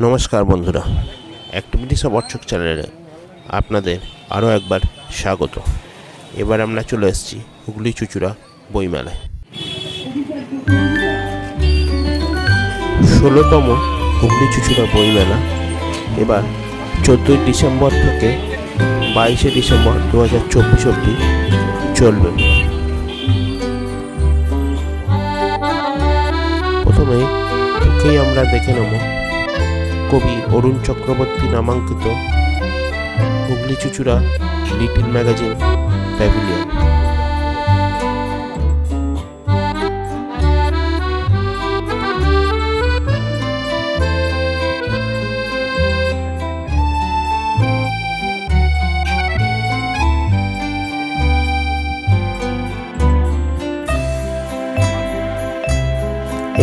নমস্কার বন্ধুরা, activities of অর্চক চ্যানেলে আপনাদের আরও একবার স্বাগত। এবার আমরা চলে এসেছি হুগলি চুচুড়া বইমেলায়। ষোলোতম হুগলি চুচুড়া বইমেলা, এবার চোদ্দোই ডিসেম্বর থেকে বাইশে ডিসেম্বর দু হাজার চব্বিশ অবধি চলবে। প্রথমে আমরা দেখে নেব কবি অরুণ চক্রবর্তী নামাঙ্কিত Hooghly Chuchura little magazine pavilion.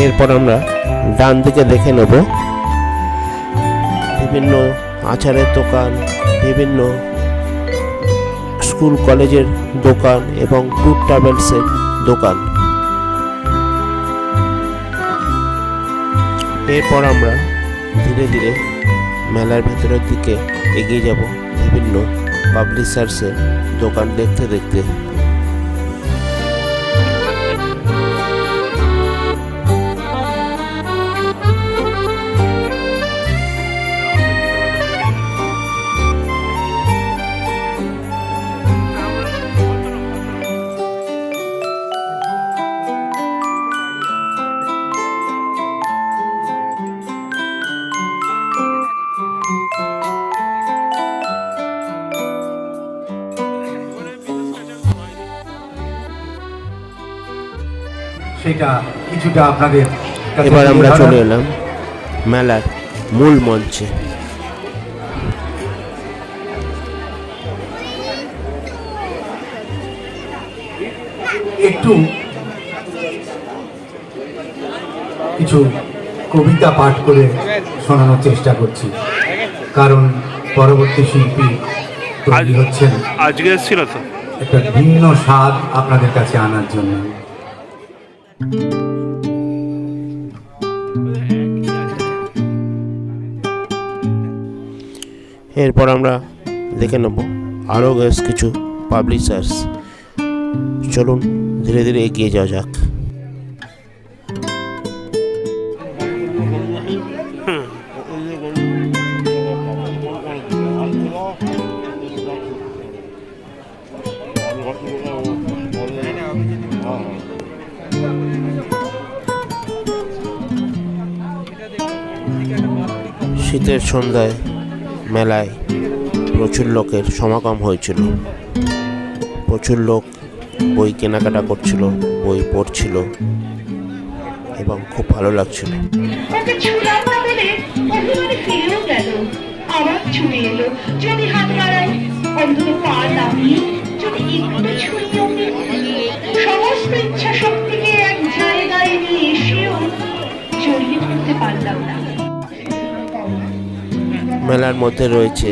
এরপর আমরা ডান দিকে দেখে নেব বিভিন্ন আচারের দোকান, বিভিন্ন স্কুল, কলেজের দোকান এবং ট্যুর ট্রাভেলসের দোকান। এরপর আমরা ধীরে ধীরে মেলার ভেতরের দিকে এগিয়ে যাব। বিভিন্ন পাবলিশার্সের দোকান দেখতে দেখতে সেটা কিছুটা আপনাদের এবার আমরা চলে এলাম মেলার মূল মঞ্চে। একটু কিছু কবিতা পাঠ করে শোনানোর চেষ্টা করছি। কারণ পরবর্তী শিল্পী তৈরি হচ্ছেন। আজকে এসেছিল তো। একটা ভিন্ন স্বাদ আপনাদের কাছে আনার জন্য। এরপর আমরা দেখে নেব আরও বেশ কিছু পাবলিশার্স চলুন ধীরে ধীরে এগিয়ে যাওয়া যাক। শীতের সন্ধ্যায় মেলায় প্রচুর লোকের সমাগম হয়েছিল। প্রচুর লোক বই কেনাকাটা করছিল, বই পড়ছিল এবং খুব ভালো লাগছিল। সমস্ত ইচ্ছা শক্তিকে এক জায়গায় নিয়ে এসেও জড়িয়ে পারলাম না। মেলার মধ্যে রয়েছে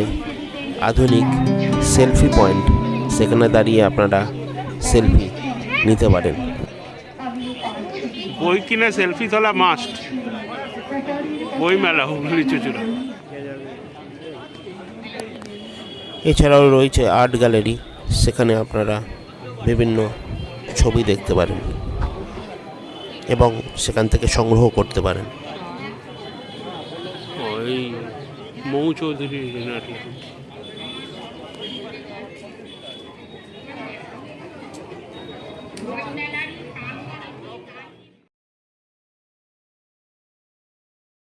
আধুনিক সেলফি পয়েন্ট। সেখানে দাঁড়িয়ে আপনারা সেলফি নিতে পারেন। বই কিনে সেলফি তোলা মাস্ট বই মেলা হুগলি চুচুড়া। এছাড়াও রয়েছে আর্ট গ্যালারি সেখানে আপনারা বিভিন্ন ছবি দেখতে পারেন এবং সেখান থেকে সংগ্রহ করতে পারেন। ওই মৌ চৌধুরী নাটক